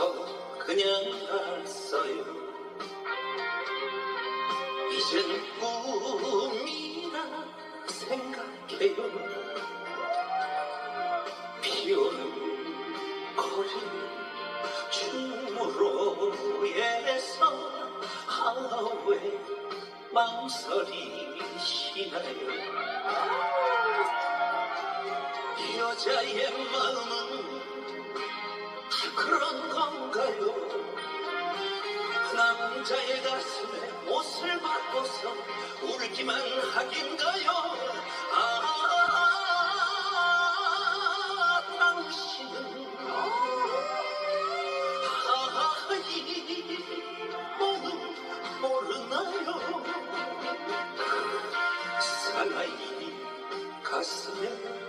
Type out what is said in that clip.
없어서 그냥 갔어요. 이젠 꿈이라 생각해요. 비오는 거리 춤으로 해서 하왜 망설이 시나요. 여자의 마음은 그런 건 가요, 남자의 가슴에 못을 박고서 울기만 하긴가요. 아 당신은 아이 모르나요? 사나이 가슴에